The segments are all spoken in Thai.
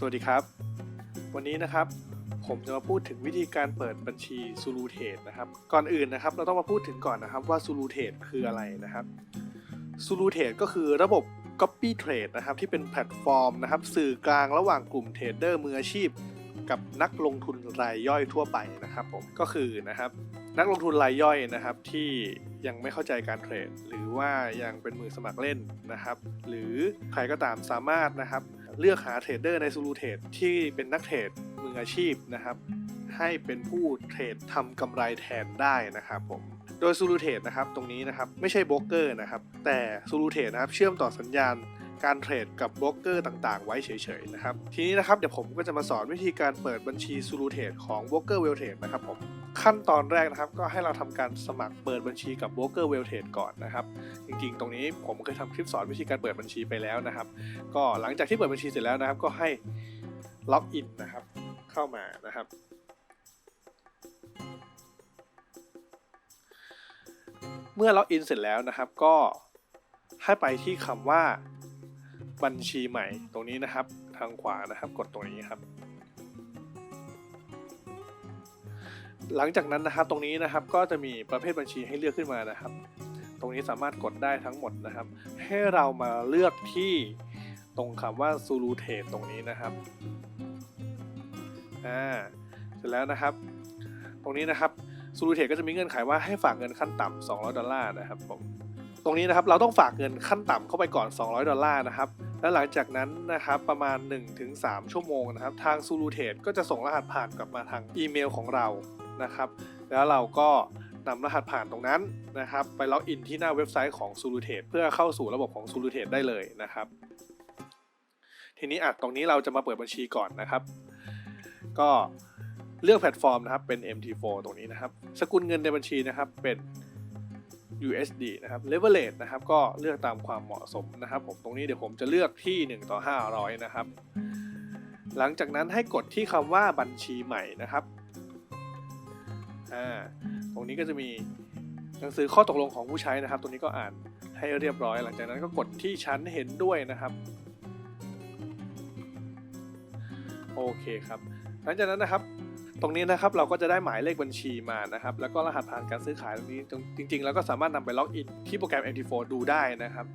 สวัสดีครับ วันนี้นะครับผมจะมาพูดถึงวิธีการเปิดบัญชี s u l u t a t e นะครับ ก่อนอื่นนะครับ เราต้องมาพูดถึงก่อนนะครับว่า s u l u t a t e คืออะไรนะครับ s u l u t a t e ก็คือระบบ Copy Trade นะครับที่เป็นแพลตฟอร์มนะครับ สื่อกลางระหว่างกลุ่มเทรดเดอร์มืออาชีพ กับนักลงทุนรายย่อยทั่วไปนะครับผมก็คือนะครับ นักลงทุนรายย่อยนะครับที่ยังไม่เข้าใจการเทรด หรือว่ายังเป็นมือสมัครเล่นนะครับ หรือใครก็ตามสามารถนะครับเลือกหาเทรดเดอร์ในซูลูเทรดที่เป็นนักเทรดมืออาชีพนะครับ ให้เป็นผู้เทรดทำกำไรแทนได้นะครับผมโดยซูลูเทรดนะครับตรงนี้นะครับไม่ใช่โบรกเกอร์นะครับแต่ซูลูเทรดนะครับเชื่อมต่อสัญญาณการเทรดกับโบรกเกอร์ต่างๆ ไว้เฉยๆนะครับทีนี้นะครับเดี๋ยวผมก็จะมาสอนวิธีการเปิดบัญชีซูลูเทรดของโบรกเกอร์เวลเทรดนะครับผม ขั้นตอนแรกนะครับ ก็ให้เราทำการสมัครเปิดบัญชีกับโบรกเกอร์เวลเทดก่อนนะครับ จริงๆ ตรงนี้ผมเคยทำคลิปสอนวิธีการเปิดบัญชีไปแล้วนะครับ ก็หลังจากที่เปิดบัญชีเสร็จแล้วนะครับ ก็ให้ล็อกอินนะครับ เข้ามานะครับเมื่อล็อกอินเสร็จแล้วนะครับก็ให้ไปที่คำว่าบัญชีใหม่ตรงนี้นะครับ ทางขวานะครับกดตรงนี้ครับ หลังจากนั้นนะครับตรงนี้นะครับก็จะมีประเภทบัญชีให้เลือกขึ้นมานะครับ ตรงนี้สามารถกดได้ทั้งหมดนะครับ ให้เรามาเลือกที่ตรงคำว่า s u l u t a t e ตรงนี้นะครับอ่าเสร็จแล้วนะครับ ตรงนี้นะครับ s u l u t a t e ก็จะมีเงื่อนไขว่าให้ฝากเงินขั้นต่ำ200ดอลลาร์นะครับผมตรงนี้นะครับเราต้องฝากเงินขั้นต่ำเข้าไปก่อน 200 ดอลลาร์นะครับ แล้วหลังจากนั้นนะครับประมาณ 1-3 ชั่วโมงนะครับ ทาง s u l u t a t e ก็จะส่งรหัสผ่านกลับมาทางอีเมลของเรา นะครับ แล้วเราก็นำรหัสผ่านตรงนั้นนะครับ ไปล็อกอินที่หน้าเว็บไซต์ของ s u l u t a t e เพื่อเข้าสู่ระบบของ s u l u t a t e ได้เลยนะครับ ทีนี้อะตรงนี้เราจะมาเปิดบัญชีก่อนนะครับ ก็เลือกแพลตฟอร์มนะครับเป็น MT4 ตรงนี้นะครับ สกุลเงินในบัญชีนะครับเป็น USD นะครับ Leverage นะครับ ก็เลือกตามความเหมาะสมนะครับ ผมตรงนี้เดี๋ยวผมจะเลือกที่ 1 ต่อ 500 นะครับ หลังจากนั้นให้กดที่คำว่าบัญชีใหม่นะครับ อ่าตรงนี้ก็จะมีหนังสือข้อตกลงของผู้ใช้นะครับ ตรงนี้ก็อ่านให้เรียบร้อย หลังจากนั้นก็กดที่ชั้นเห็นด้วยนะครับ โอเคครับ หลังจากนั้นนะครับ ตรงนี้นะครับเราก็จะได้หมายเลขบัญชีมานะครับ แล้วก็รหัสผ่านการซื้อขายตรงนี้จริง ๆ แล้วก็สามารถนำไปล็อกอินที่โปรแกรม MT4 ดูได้นะครับ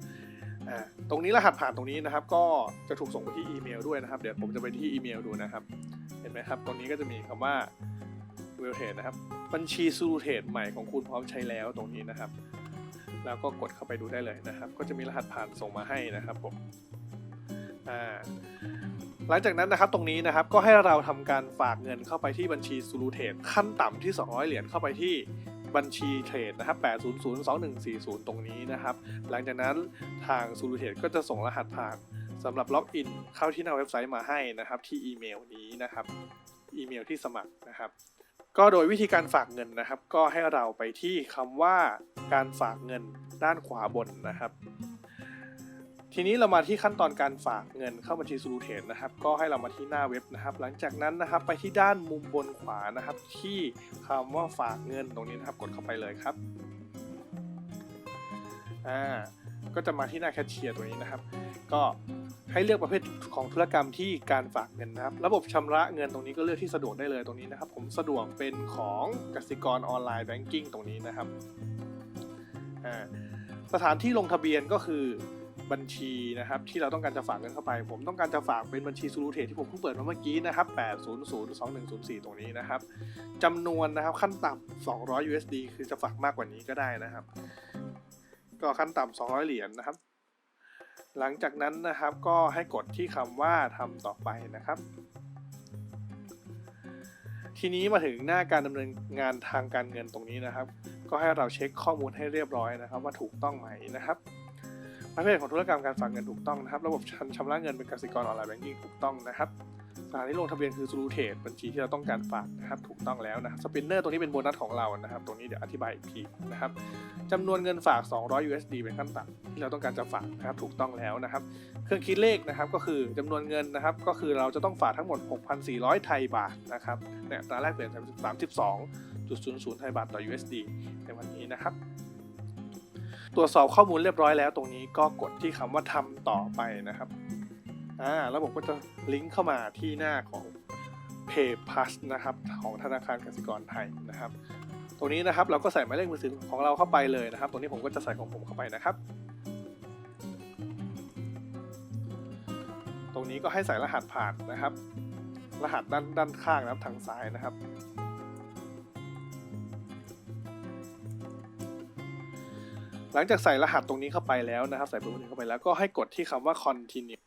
ตรงนี้รหัสผ่านตรงนี้นะครับ ก็จะถูกส่งไปที่อีเมลด้วยนะครับ เดี๋ยวผมจะไปที่อีเมลดูนะครับ เห็นไหมครับ ตรงนี้ก็จะมีคำว่า เวลเทรดนะครับ บัญชีซูรูเทรดใหม่ของคุณพร้อมใช้แล้วตรงนี้นะครับ แล้วก็กดเข้าไปดูได้เลยนะครับ ก็จะมีรหัสผ่านส่งมาให้นะครับผมอ่าหลังจากนั้นนะครับตรงนี้นะครับก็ให้เราทำการฝากเงินเข้าไปที่บัญชีซูลูเทรดขั้นต่ำที่ 200 เหรียญเข้าไปที่บัญชีเทรดนะครับ8002140 ตรงนี้นะครับ หลังจากนั้นทางซูลูเทรดก็จะส่งรหัสผ่านสำหรับล็อกอินเข้าที่หน้าเว็บไซต์มาให้นะครับ ที่อีเมลนี้นะครับ อีเมลที่สมัครนะครับ ก็โดยวิธีการฝากเงินนะครับ ก็ให้เราไปที่คำว่าการฝากเงินด้านขวาบนนะครับ ทีนี้เรามาที่ขั้นตอนการฝากเงินเข้าบัญชีซูลูเทนนะครับ ก็ให้เรามาที่หน้าเว็บนะครับ หลังจากนั้นนะครับไปที่ด้านมุมบนขวานะครับ ที่คำว่าฝากเงินตรงนี้นะครับ กดเข้าไปเลยครับอ่า ก็จะมาที่หน้าแคชเชียร์ตัวนี้นะครับ ก็ให้เลือกประเภทของธุรกรรมที่การฝากเงินนะครับ ระบบชำระเงินตรงนี้ก็เลือกที่สะดวกได้เลยตรงนี้นะครับ ผมสะดวกเป็นของกสิกรออนไลน์แบงกิ้งตรงนี้นะครับอ่าสถานที่ลงทะเบียนก็คือบัญชีนะครับที่เราต้องการจะฝากเงินเข้าไป ผมต้องการจะฝากเป็นบัญชีซูรูเทที่ผมเพิ่งเปิดมาเมื่อกี้นะครับ8002104 ตรงนี้นะครับจำนวนนะครับขั้นต่ำ200 USD คือจะฝากมากกว่านี้ก็ได้นะครับ ก็ขั้นต่ำ200เหรียญนะครับ หลังจากนั้นนะครับก็ให้กดที่คำว่าทำต่อไปนะครับ ทีนี้มาถึงหน้าการดำเนินงานทางการเงินตรงนี้นะครับ ก็ให้เราเช็คข้อมูลให้เรียบร้อยนะครับ ว่าถูกต้องไหมนะครับประเภทของธุรกรรมการฝากเงินถูกต้องนะครับ ระบบชำระเงินเป็นกสิกรออนไลน์แบงกิ้งถูกต้องนะครับ สถานที่ลงทะเบียนคือซูรูเทรดบัญชีที่เราต้องการฝากนะครับถูกต้องแล้วนะครับสปินเนอร์ตรงนี้เป็นโบนัสของเรานะครับตรงนี้เดี๋ยวอธิบายอีกทีนะครับจำนวนเงินฝาก 200 USD เป็นขั้นต่ำที่เราต้องการจะฝากนะครับถูกต้องแล้วนะครับเครื่องคิดเลขนะครับก็คือจำนวนเงินนะครับก็คือเราจะต้องฝากทั้งหมด 6,400 ไทยบาทนะครับเนี่ยตราแรกเปลี่ยน32.00 ไทยบาทต่อ USD ในวันนี้นะครับตรวจสอบข้อมูลเรียบร้อยแล้วตรงนี้ก็กดที่คำว่าทำต่อไปนะครับ อ่าระบบก็จะลิงก์เข้ามาที่หน้าของ Pay Plus นะครับของธนาคารกสิกรไทยนะครับ ตรงนี้นะครับเราก็ใส่หมายเลขมือถือของเราเข้าไปเลยนะครับ ตรงนี้ผมก็จะใส่ของผมเข้าไปนะครับ ตรงนี้ก็ให้ใส่รหัสผ่านนะครับ รหัสด้านด้านข้างนะครับทางซ้ายนะครับหลังจากใส่รหัสตรงนี้เข้าไปแล้วนะครับ ใส่เบอร์มือถือเข้าไปแล้วก็ให้กดที่คำว่า continue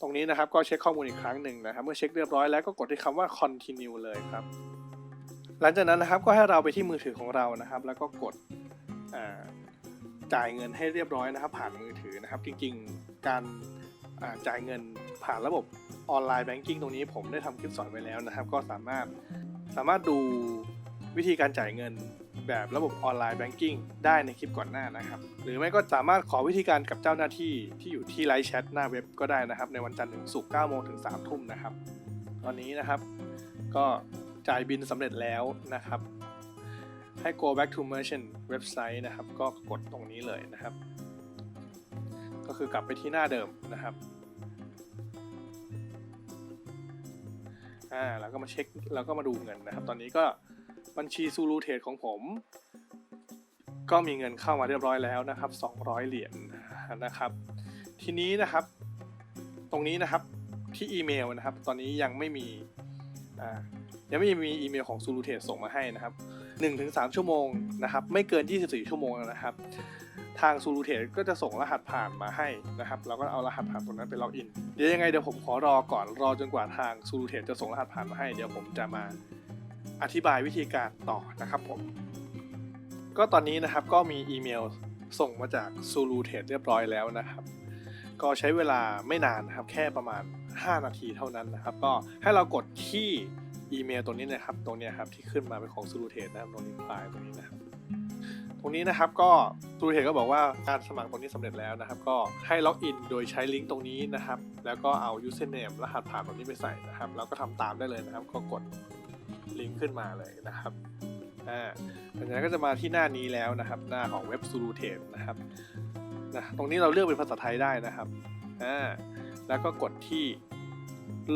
ตรงนี้นะครับก็เช็คข้อมูลอีกครั้งหนึ่งนะครับ เมื่อเช็คเรียบร้อยแล้วก็กดที่คำว่า continue เลยครับ หลังจากนั้นนะครับก็ให้เราไปที่มือถือของเรานะครับ แล้วก็กดจ่ายเงินให้เรียบร้อยนะครับ ผ่านมือถือนะครับ จริงๆ การจ่ายเงินผ่านระบบออนไลน์แบงกิ้งตรงนี้ผมได้ทำคลิปสอนไว้แล้วนะครับ ก็สามารถสามารถดูวิธีการจ่ายเงิน แบบระบบออนไลน์แบงกิ้งได้ในคลิปก่อนหน้านะครับ หรือไม่ก็สามารถขอวิธีการกับเจ้าหน้าที่ที่อยู่ที่ไลฟ์แชทหน้าเว็บก็ได้นะครับ ในวันจันทร์ถึงศุกร์9โมงถึง3ทุ่มนะครับ ตอนนี้นะครับ ก็จ่ายบินสำเร็จแล้วนะครับ ให้ go back to merchant เว็บไซต์นะครับ ก็กดตรงนี้เลยนะครับ ก็คือกลับไปที่หน้าเดิมนะครับอ่าแล้วก็มาเช็คแล้วก็มาดูเงินนะครับ ตอนนี้ก็ บัญชีซูรูเทรดของผม ก็มีเงินเข้ามาเรียบร้อยแล้วนะครับ 200 เหรียญนะครับ ทีนี้นะครับ ตรงนี้นะครับที่อีเมลนะครับ ตอนนี้ยังไม่มียังไม่มีอีเมลของซูรูเทรดส่งมาให้นะครับ 1-3 ชั่วโมงนะครับ ไม่เกิน 24 ชั่วโมงนะครับทางซูรูเทดก็จะส่งรหัสผ่านมาให้นะครับ เราก็เอารหัสผ่านตรงนั้นไปล็อกอิน เดี๋ยวยังไงเดี๋ยวผมขอรอก่อนรอจนกว่าทางซูรูเทดจะส่งรหัสผ่านมาให้ เดี๋ยวผมจะมา อธิบายวิธีการต่อนะครับผม ก็ตอนนี้นะครับก็มีอีเมลส่งมาจากซูรูเทรดเรียบร้อยแล้วนะครับ ก็ใช้เวลาไม่นานนะครับแค่ประมาณ 5 นาทีเท่านั้นนะครับ ก็ให้เรากดที่อีเมลตัวนี้นะครับ ตรงนี้ครับที่ขึ้นมาเป็นของซูรูเทรดนะครับตรงนี้ไฟล์ตรงนี้นะครับตรงนี้นะครับก็ซูรูเทดก็บอกว่าการสมัครตรงนี้สำเร็จแล้วนะครับ ก็ให้ล็อกอินโดยใช้ลิงก์ตรงนี้นะครับ แล้วก็เอา username รหัสผ่านตรงนี้ไปใส่นะครับ แล้วก็ทำตามได้เลยนะครับ ก็กด ลิงก์ขึ้นมาเลยนะครับอ่าหลังจากนั้นก็จะมาที่หน้านี้แล้วนะครับ หน้าของเว็บซูรูเทรดนะครับนะตรงนี้เราเลือกเป็นภาษาไทยได้นะครับอ่าแล้วก็กดที่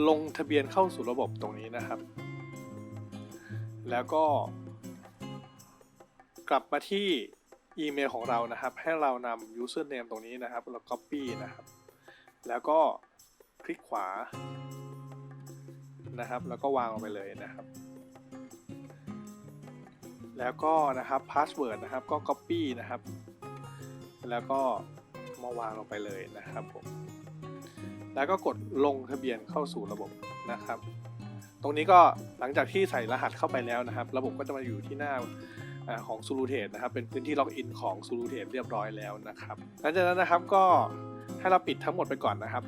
ลงทะเบียนเข้าสู่ระบบตรงนี้นะครับ แล้วก็ กลับมาที่อีเมลของเรานะครับ ให้เรานำ username ตรงนี้นะครับเรา copy นะครับ แล้วก็คลิกขวานะครับ แล้วก็วางลงไปเลยนะครับ แล้วก็นะครับ password นะครับก็ copy นะครับ แล้วก็มาวางลงไปเลยนะครับผมแล้วก็กดลงทะเบียนเข้าสู่ระบบนะครับ ตรงนี้ก็หลังจากที่ใส่รหัสเข้าไปแล้วนะครับ ระบบก็จะมาอยู่ที่หน้าอของซูรูเทดนะครับ เป็นพื้นที่ล็อกอินของซูรูเทดเรียบร้อยแล้วนะครับหลังจากนั้นนะครับก็ให้เราปิดทั้งหมดไปก่อนนะครับ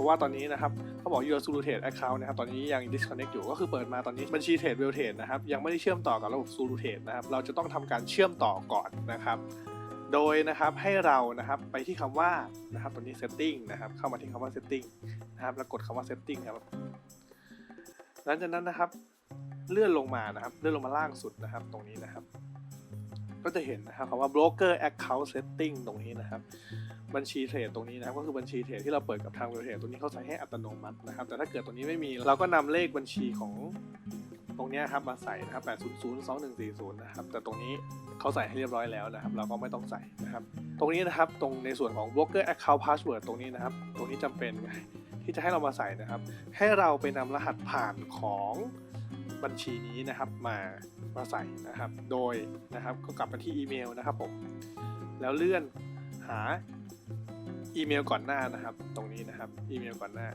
ราะว่าตอนนี้นะครับเขาบอก your ซูรูเทด account นะครับตอนนี้ยัง disconnect อยู่ก็คือเปิดมาตอนนี้บัญชีเทรดเวลเทรดนะครับยังไม่ได้เชื่อมต่อกับระบบซูรูเทดนะครับเราจะต้องทำการเชื่อมต่อก่อนนะครับ โดยนะครับให้เรานะครับไปที่คำว่านะครับตรงนี้ setting นะครับเข้ามาที่คำว่า setting นะครับแล้วกดคำว่า setting ครับหลังจากนั้นนะครับเลื่อนลงมานะครับเลื่อนลงมาล่างสุดนะครับตรงนี้นะครับ ก็จะเห็นนะครับคำว่า broker account setting ตรงนี้นะครับ บัญชีเทรดตรงนี้นะครับก็คือบัญชีเทรดที่เราเปิดกับทางเวลเทรดตรงนี้เขาใส่ให้อัตโนมัตินะครับ แต่ถ้าเกิดตรงนี้ไม่มีเราก็นำเลขบัญชีของตรงนี้ครับมาใส่นะครับ800 2140นะครับ แต่ตรงนี้เขาใส่ให้เรียบร้อยแล้วนะครับ เราก็ไม่ต้องใส่นะครับ ตรงนี้นะครับ ตรงในส่วนของ broker account password ตรงนี้นะครับ ตรงนี้จำเป็นที่จะให้เรามาใส่นะครับ ให้เราไปนำรหัสผ่านของ บัญชีนี้นะครับมามาใส่นะครับ โดยนะครับก็กลับมาที่อีเมลนะครับผมแล้วเลื่อนหาอีเมลก่อนหน้านะครับ ตรงนี้นะครับอีเมลก่อนหน้า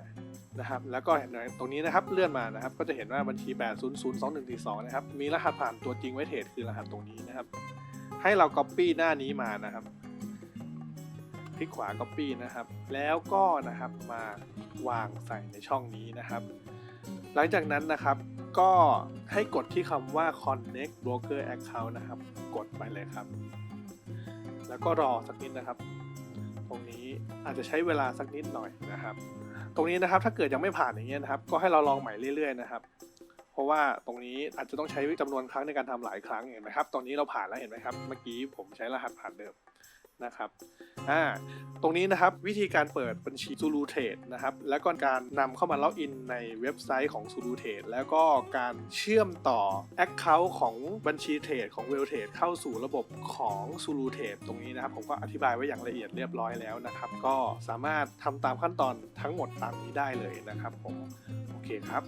นะครับ แล้วก็เห็นตรงนี้นะครับเลื่อนมานะครับ ก็จะเห็นว่าบัญชี 8002142 นะครับ มีรหัสผ่านตัวจริงไว้เทรดคือรหัสตรงนี้นะครับ ให้เรา Copy หน้านี้มานะครับคลิกขวา Copy นะครับ แล้วก็นะครับมาวางใส่ในช่องนี้นะครับ หลังจากนั้นนะครับ ก็ให้กดที่คำว่า connect broker account นะครับ กดไปเลยครับ แล้วก็รอสักนิดนะครับ ตรงนี้อาจจะใช้เวลาสักนิดหน่อยนะครับ ตรงนี้นะครับถ้าเกิดยังไม่ผ่านอย่างเงี้ยนะครับ ก็ให้เราลองใหม่เรื่อยๆนะครับ เพราะว่าตรงนี้อาจจะต้องใช้จำนวนครั้งในการทำหลายครั้งเห็นไหมครับ ตอนนี้เราผ่านแล้วเห็นไหมครับ เมื่อกี้ผมใช้รหัสผ่านเดิม นะครับอ่าตรงนี้นะครับวิธีการเปิดบัญชี Zulu Trade นะครับแล้วก็การนำเข้ามาล็อกอินในเว็บไซต์ของ Zulu Trade แล้วก็การเชื่อมต่อ Account ของบัญชีเทรดของ w e l l Trade เข้าสู่ระบบของ Zulu Trade ตรงนี้นะครับผมก็อธิบายไว้อย่างละเอียดเรียบร้อยแล้วนะครับ ก็สามารถทำตามขั้นตอนทั้งหมดตามนี้ได้เลยนะครับผมโอเคครับ